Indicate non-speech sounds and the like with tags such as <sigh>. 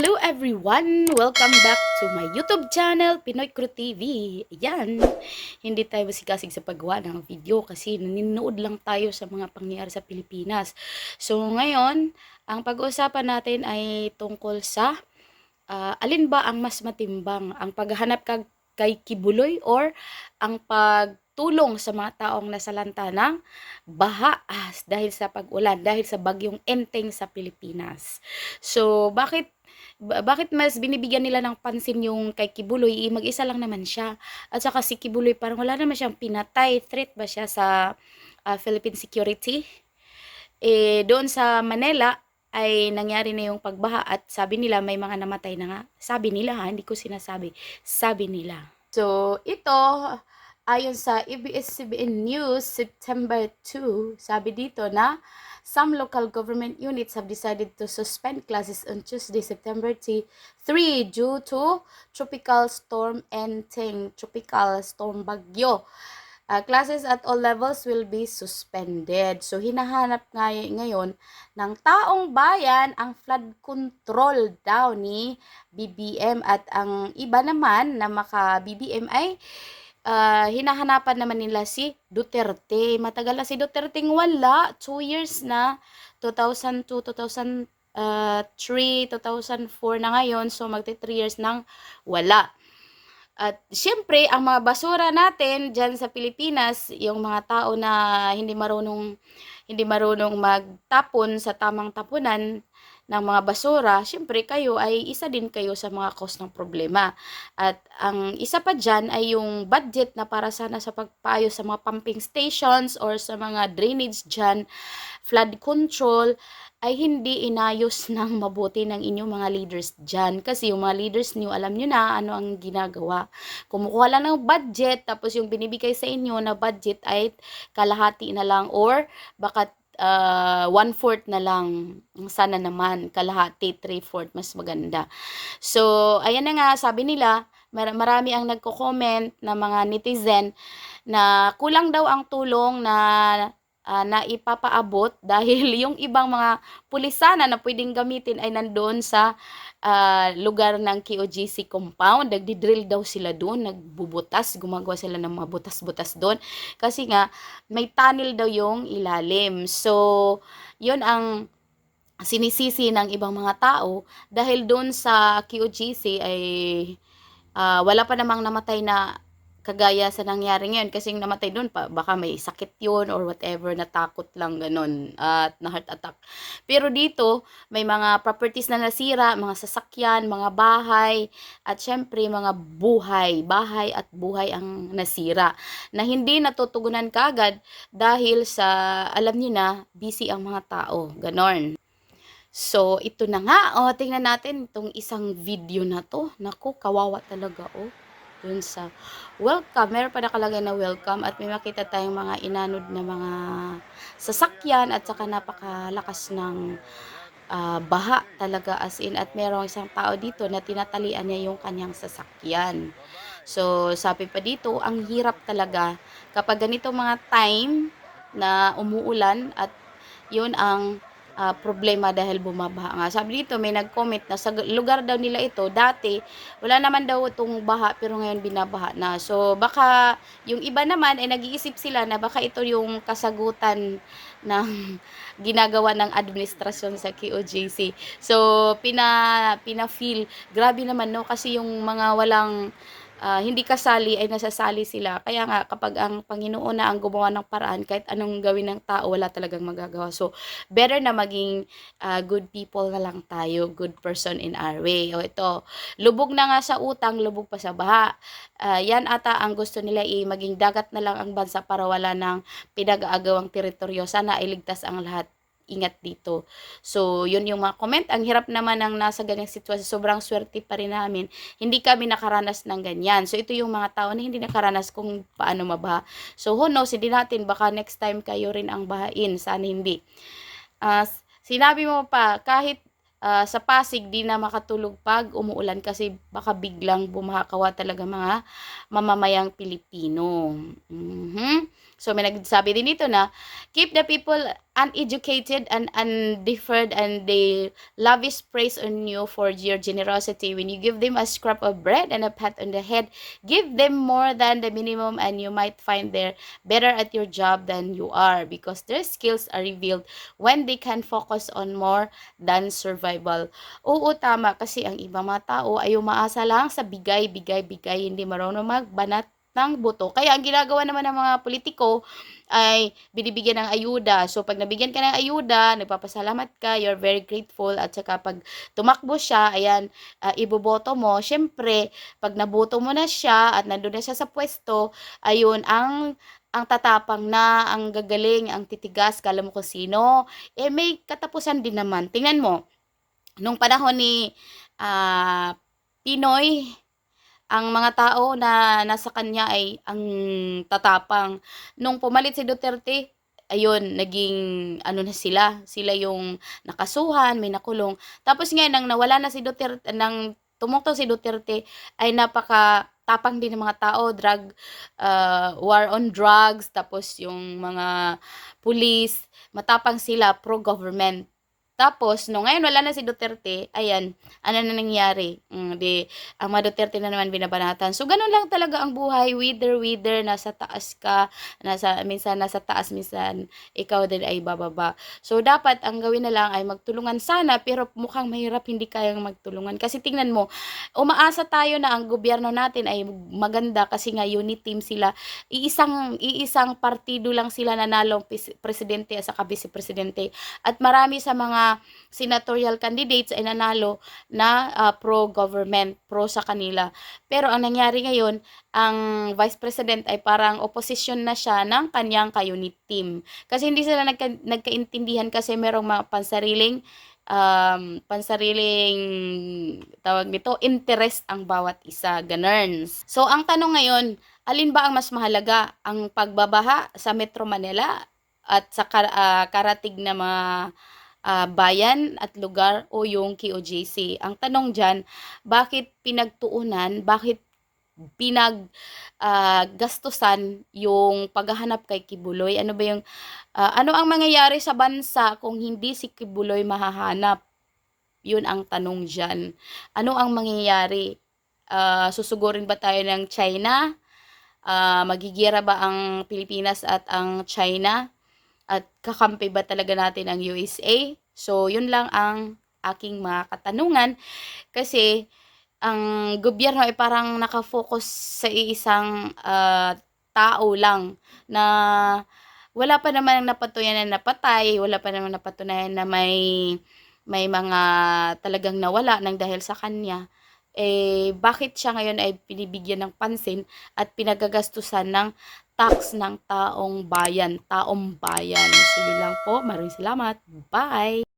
Hello everyone! Welcome back to my YouTube channel, Pinoy Crew TV. Ayan, hindi tayo masigasig sa paggawa ng video kasi nanonood lang tayo sa mga pangyayari sa Pilipinas. So ngayon, ang pag-uusapan natin ay tungkol sa ah, alin ba ang mas matimbang? Ang paghahanap kag kay Kibuloy or ang pagtulong sa mga taong nasalanta ng baha ah, dahil sa pag-ulan, dahil sa bagyong Enteng sa Pilipinas. So, bakit ba- bakit mas binibigyan nila ng pansin yung kay Kibuloy? Eh, mag-isa lang naman siya. At saka si Kibuloy parang wala naman siyang pinatay. Threat ba siya sa ah, Philippine security? Eh, doon sa Manila ay nangyari na yung pagbaha at sabi nila may mga namatay na nga. Sabi nila ha, hindi ko sinasabi. Sabi nila. So, ito, ayon sa ABS-CBN News, September 2, sabi dito na some local government units have decided to suspend classes on Tuesday, September 3 due to tropical storm Enteng, tropical storm Bagyo. Uh, classes at all levels will be suspended. So, hinahanap nga y- ngayon ng taong bayan ang flood control daw ni BBM at ang iba naman na maka BBM ay ah, hinahanapan naman nila si Duterte. Matagal na si Duterte wala. Two years na. 2002, 2003, 2004 na ngayon. So, magti 3 years nang wala. At siyempre, ang mga basura natin dyan sa Pilipinas, yung mga tao na hindi marunong hindi marunong magtapon sa tamang tapunan ng mga basura, siyempre kayo ay isa din kayo sa mga cause ng problema. At ang isa pa dyan ay yung budget na para sana sa pagpaayos sa mga pumping stations or sa mga drainage dyan, flood control, ay hindi inayos <laughs> ng mabuti ng inyong mga leaders dyan. Kasi yung mga leaders niyo, alam nyo na ano ang ginagawa. Kumukuha lang ng budget, tapos yung binibigay sa inyo na budget ay kalahati na lang or baka uh, one-fourth na lang. Sana naman, kalahati, three-fourth, mas maganda. So, ayan na nga, sabi nila, mar- marami ang nagko-comment na mga netizen na kulang daw ang tulong na ah, na ipapaabot <laughs> dahil yung ibang mga pulisana na pwedeng gamitin ay nandoon sa ah, lugar ng KOGC compound. Nagdi-drill daw sila doon, nagbubutas, gumagawa sila ng mga butas-butas doon. Kasi nga, may tunnel daw yung ilalim. So, yun ang sinisisi ng ibang mga tao dahil doon sa QGC ay ah, wala pa namang namatay na kagaya sa nangyari ngayon kasi yung namatay doon pa baka may sakit yun or whatever natakot lang ganun at na heart attack pero dito may mga properties na nasira mga sasakyan mga bahay at syempre mga buhay bahay at buhay ang nasira na hindi natutugunan kagad dahil sa alam niyo na busy ang mga tao ganon So, ito na nga. O, tingnan natin itong isang video na to. Naku, kawawa talaga, oh. Dun sa welcome. Meron pa nakalagay na welcome at may makita tayong mga inanod na mga sasakyan at saka napakalakas ng ah, baha talaga as in at merong isang tao dito na tinatalian niya yung kanyang sasakyan. So, sabi pa dito, ang hirap talaga kapag ganito mga time na umuulan at yun ang ah, problema dahil bumabaha nga. Sabi dito, may nag-comment na sa lugar daw nila ito, dati, wala naman daw itong baha, pero ngayon binabaha na. So, baka yung iba naman, ay nag-iisip sila na baka ito yung kasagutan ng <laughs> ginagawa ng administrasyon sa KOJC. So, pina, pina-feel, grabe naman, no? Kasi yung mga walang ah, hindi kasali ay nasasali sila. Kaya nga kapag ang Panginoon na ang gumawa ng paraan kahit anong gawin ng tao wala talagang magagawa. So better na maging ah, good people na lang tayo, good person in our way. O ito, lubog na nga sa utang, lubog pa sa baha. Ah, yan ata ang gusto nila i maging dagat na lang ang bansa para wala ng pinag-aagawang teritoryo. Sana iligtas ang lahat ingat dito. So, yun yung mga comment. Ang hirap naman ng nasa ganyang sitwasyon. Sobrang swerte pa rin namin. Hindi kami nakaranas ng ganyan. So, ito yung mga tao na hindi nakaranas kung paano mabaha. So, who knows, hindi natin. Baka next time kayo rin ang bahain. Sana hindi. S- sinabi mo pa, kahit ah, sa Pasig, di na makatulog pag umuulan kasi baka biglang bumakawa talaga mga mamamayang Pilipino. Mhm. So may nagsabi din dito na keep the people uneducated and undeferred and they lavish praise on you for your generosity. When you give them a scrap of bread and a pat on the head, give them more than the minimum and you might find they're better at your job than you are because their skills are revealed when they can focus on more than survival. Oo, tama kasi ang ibang mga tao ay umaasa lang sa bigay, bigay, bigay, hindi marunong magbanat ng buto. Kaya ang ginagawa naman ng mga politiko ay binibigyan ng ayuda. So, pag nabigyan ka ng ayuda, nagpapasalamat ka, you're very grateful. At saka pag tumakbo siya, ayan, uh, iboboto mo. Siyempre, pag naboto mo na siya at nandun na siya sa pwesto, ayun, ang ang tatapang na, ang gagaling, ang titigas, kala mo kung sino, eh may katapusan din naman. Tingnan mo, nung panahon ni uh, Pinoy, ang mga tao na nasa kanya ay ang tatapang. Nung pumalit si Duterte, ayun, naging ano na sila, sila yung nakasuhan, may nakulong. Tapos ngayon, nang nawala na si Duterte, nang tumukto si Duterte, ay napaka tapang din ng mga tao, drug, uh, war on drugs, tapos yung mga police, matapang sila pro-government. Tapos, no, ngayon wala na si Duterte, ayan, ano na nangyari? Mm, di, ang mga Duterte na naman binabanatan. So, ganun lang talaga ang buhay, wither, wither, nasa taas ka, nasa, minsan nasa taas, minsan ikaw din ay bababa. So, dapat ang gawin na lang ay magtulungan sana, pero mukhang mahirap hindi kayang magtulungan. Kasi tingnan mo, umaasa tayo na ang gobyerno natin ay maganda kasi nga unit team sila. Iisang, iisang partido lang sila nanalo presidente at saka vice-presidente. At marami sa mga senatorial candidates ay nanalo na uh, pro-government, pro sa kanila. Pero ang nangyari ngayon, ang vice president ay parang opposition na siya ng kanyang ka-unit team. Kasi hindi sila nagka, nagkaintindihan kasi merong mga pansariling um, pansariling tawag nito, interest ang bawat isa, ganun. So, ang tanong ngayon, alin ba ang mas mahalaga? Ang pagbabaha sa Metro Manila at sa kar- uh, karatig na mga uh, bayan at lugar o yung KOJC. Ang tanong dyan, bakit pinagtuunan, bakit pinag uh, gastusan yung paghahanap kay Kibuloy? Ano ba yung uh, ano ang mangyayari sa bansa kung hindi si Kibuloy mahahanap? Yun ang tanong diyan. Ano ang mangyayari? Uh, susugurin ba tayo ng China? Uh, magigira ba ang Pilipinas at ang China? At kakampi ba talaga natin ang USA? So, yun lang ang aking mga katanungan. Kasi, ang gobyerno ay parang nakafocus sa iisang uh, tao lang na wala pa naman napatunayan na napatay, wala pa naman napatunayan na may may mga talagang nawala nang dahil sa kanya eh bakit siya ngayon ay pinibigyan ng pansin at pinagagastusan ng tax ng taong bayan, taong bayan. So yun lang po. Maraming salamat. Bye!